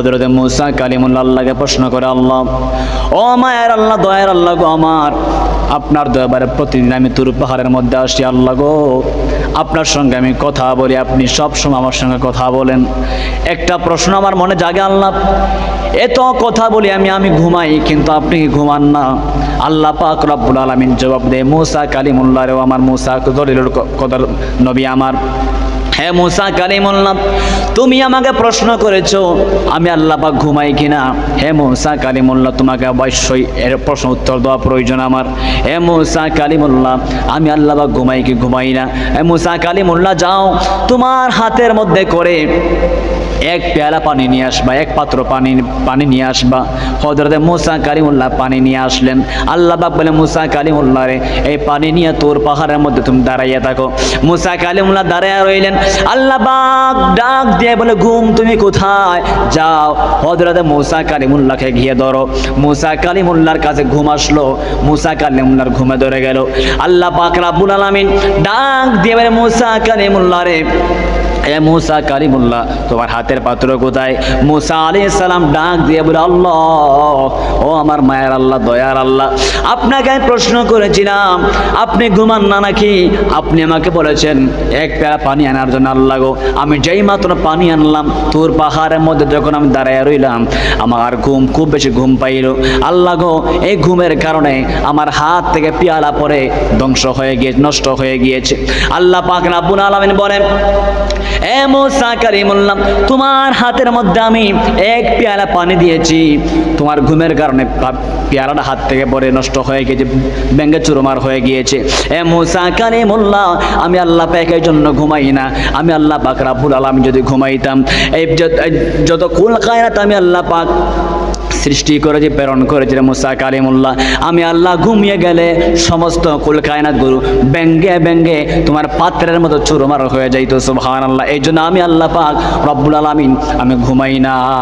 হজরত মুসা কালিমুল্লাহ আল্লাহকে প্রশ্ন করে, আল্লাহ, ও মায়ের আল্লাহ, দয়ার আল্লাহ গো আমার, আপনার দয়াবারে প্রতিদিন আমি তুর পাহাড়ের মধ্যে আসি, আল্লাহ গো, আপনার সঙ্গে আমি কথা বলি, আপনি সব সময় আমার সঙ্গে কথা বলেন। একটা প্রশ্ন আমার মনে জাগে, আল্লাহ, এত কথা বলি আমি আমি ঘুমাই, কিন্তু আপনি কি ঘুমান না? আল্লাহ পাক রব্বুল আলামিন জবাব দেয়, মুসা কালিমুল্লাহ রেও আমার মুসা কদর নবী আমার। হ্যাঁ মুসা কালিমুল্লাহ তুমি আমাকে প্রশ্ন করেছ, আমি আল্লাহ পাক ঘুমাই কিনা? হে মুসা কালিমুল্লাহ তোমাকে অবশ্যই এর প্রশ্ন উত্তর দেওয়া প্রয়োজন আমার। হে মুসা কালিমুল্লাহ আমি আল্লাহ পাক ঘুমাই কি ঘুমাই না? হে মুসা কালিমুল্লাহ যাও তোমার হাতের মধ্যে করে এক পেয়ালা পানি নিয়ে আসবা, এক পাত্র পানি পানি নিয়ে আসবা। হজরতে মুসা কালিমুল্লাহ পানি নিয়ে আসলেন। আল্লাহ বাপ বলে, মুসা কালিমুল্লাহ রে, এই পানি নিয়ে তোর পাহাড়ের মধ্যে তুমি দাঁড়াইয়া থাকো। মুসা কালিমুল্লাহ দাঁড়াইয়া রইলেন। আল্লাহ বাপ ডাক দিয়ে বলে, ঘুম, তুমি কোথায়? যাও। হজরতে মুসা কালিমুল্লাহকে গিয়ে ধরো। মুসা কালিমুল্লাহর কাছে ঘুম আসলো। মুসা কালিমুল্লাহর ঘুমে ধরে গেল। আল্লাহ পাক রাব্বুল আলামিন ডাক দিয়ে বলে, মুসা কালিমুল্লাহ রে এ মুসা কালিমুল্লাহ তোমার হাতের পাত্র কোথায়? মুসা আলী সালাম ডাক দিয়ে বলে, আল্লাহ, ও আমার মায়ের আল্লাহ, দয়ার আল্লাহ, আপনাকে আমি প্রশ্ন করেছিলাম, আপনি ঘুমান না নাকি? আপনি আমাকে বলেছেন, এক পেয়ারা পানি আনার জন্য আল্লাহ গো, আমি যেই মাত্র পানি আনলাম, তোর পাহাড়ের মধ্যে যখন আমি দাঁড়ায় রইলাম, আমার ঘুম খুব বেশি ঘুম পাইল। আল্লাহ গো, এই ঘুমের কারণে আমার হাত থেকে পেয়ালা পরে ধ্বংস হয়ে গিয়ে, নষ্ট হয়ে গিয়েছে। আল্লাহ পাক রাব্বুল আলামিন বলেন তোমার হাতের মধ্যে আমি এক পেয়ালা পানি দিয়েছি। তোমার ঘুমের কারণে পেয়ালাটা হাত থেকে পরে নষ্ট হয়ে গেছে ব্যাঙ্গে চুরমার হয়ে গিয়েছে। এ মুসা কারিমুল্লাহ আমি আল্লাহ পাকের জন্য ঘুমাই না। আমি আল্লাহ পাক রাব্বুল আলাম যদি ঘুমাইতাম এই যত কুল কায়নাত আমি আল্লাহ পাক সৃষ্টি করেছে, প্রেরণ করেছে মুসা কালিমুল্লাহ। আমি আল্লাহ ঘুমিয়ে গেলে সমস্ত কুল কায়নাত গুরু ব্যঙ্গে ব্যঙ্গে তোমার পাত্রের মতো চুরমার হয়ে যাইতো সুবহান আল্লাহ এই জন্য আমি আল্লাহ পাক রব্বুল আলমিন, আমি ঘুমাই না।